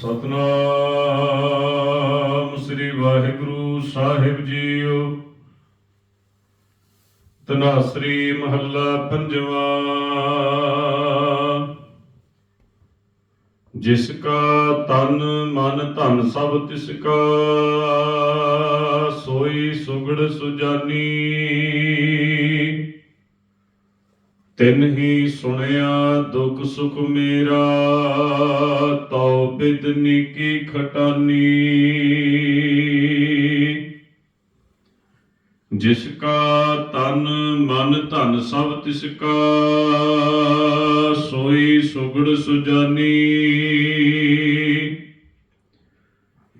ਸਤਨਾਮ ਸ੍ਰੀ ਵਾਹਿਗੁਰੂ ਸਾਹਿਬ ਜੀਓ। ਤਨਾਸਰੀ ਮਹੱਲਾ ਪੰਜਵਾਂ। ਜਿਸ ਕਾ ਤਨ ਮਨ ਧਨ ਸਭ ਤਿਸ ਕਾ, ਸੋਈ ਸੁਗੜ ਸੁਜਾਨੀ। ਤਿਨ ਹੀ ਸੁਣਿਆ ਦੁਖ ਸੁਖ ਮੇਰਾ, ਤਉ ਬਿਦਨੀ ਕੀ ਖਟਾਨੀ। ਜਿਸ ਕਾ ਤਨ ਮਨ ਧਨ ਸਭ ਤਿਸ ਕਾ, ਸੋਈ ਸੁਗੜ ਸੁਜਾਨੀ।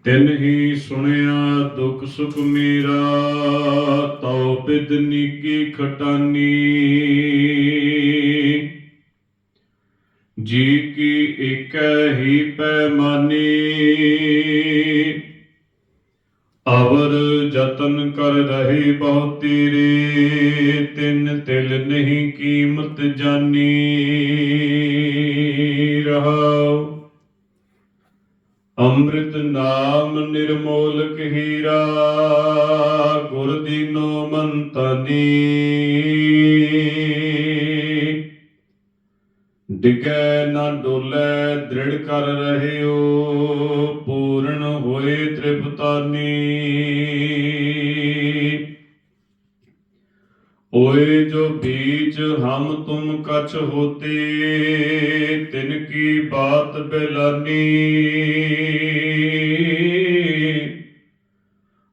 ਤਿਨ ਹੀ ਸੁਣਿਆ ਦੁਖ ਸੁਖ ਮੇਰਾ, ਤਉ ਬਿਦਨੀ ਕੀ ਖਟਾਨੀ। ਜੀ ਕੀ ਇਕ ਹੀ ਪੈਮਾਨੀ ਅਵਰ ਯਤਨ ਕਰ ਰਹੇ ਬਹੁ ਤੇਰੇ ਤਿੰਨ ਤਿਲ ਨਹੀਂ ਕੀਮਤ ਜਾਨੀ ਰਹਾਉ। ਅੰਮ੍ਰਿਤ ਨਾਮ ਨਿਰਮੋਲਕ ਹੀਰਾ, ਗੁਰ ਦੀਨੋ ਮੰਤਨੀ ਡਿਗੈ ਨਾ ਡੋਲੇ, ਦ੍ਰਿੜ ਕਰ ਰਹਿਓ, ਪੂਰਨ ਹੋਏ ਤ੍ਰਿਪਤਾਨੀ। ਓਏ ਜੋ ਬੀਚ ਹਮ ਤੁਮ ਕਛ ਹੋਤੇ, ਤਿਨ ਕੀ ਬਾਤ ਬਿਲਾਨੀ।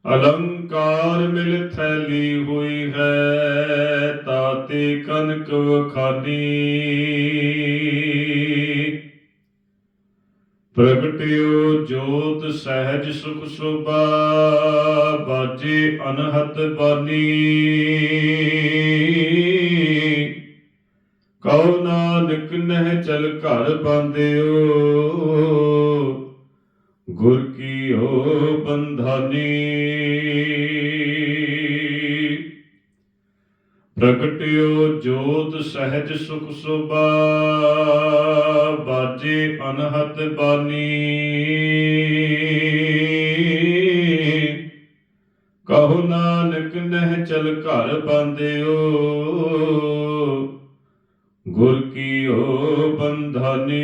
ਅਲੰਕਾਰ ਮਿਲ ਥੈਲੀ ਵਖਾਨੀ ਪ੍ਰਗਟਿਓ ਜੋਤ ਸਹਿਜ ਸੁਖ ਸੁਭਾ, ਬਾਜੇ ਅਨਹਤ ਬਾਨੀ। ਕਉ ਨਾਨਕ ਨਹਿ ਚਲ ਘਰ ਬੰਦਿਓ ਗੁਰ ਕੀ ਹੋ ਬੰਧਾਨੀ। ਪ੍ਰਗਟਿਓ ਜੋਤ ਸਹਿਜ ਸੁਖ ਸੁਭਾ, ਬਾਜੇ ਅਨਹਤ ਬਾਨੀ। ਕਹੋ ਨਾਨਕ ਨਹਿ ਚਲ ਘਰ ਬੰਦਿਓ ਗੁਰ ਕੀ ਹੋ ਬੰਧਾਨੀ।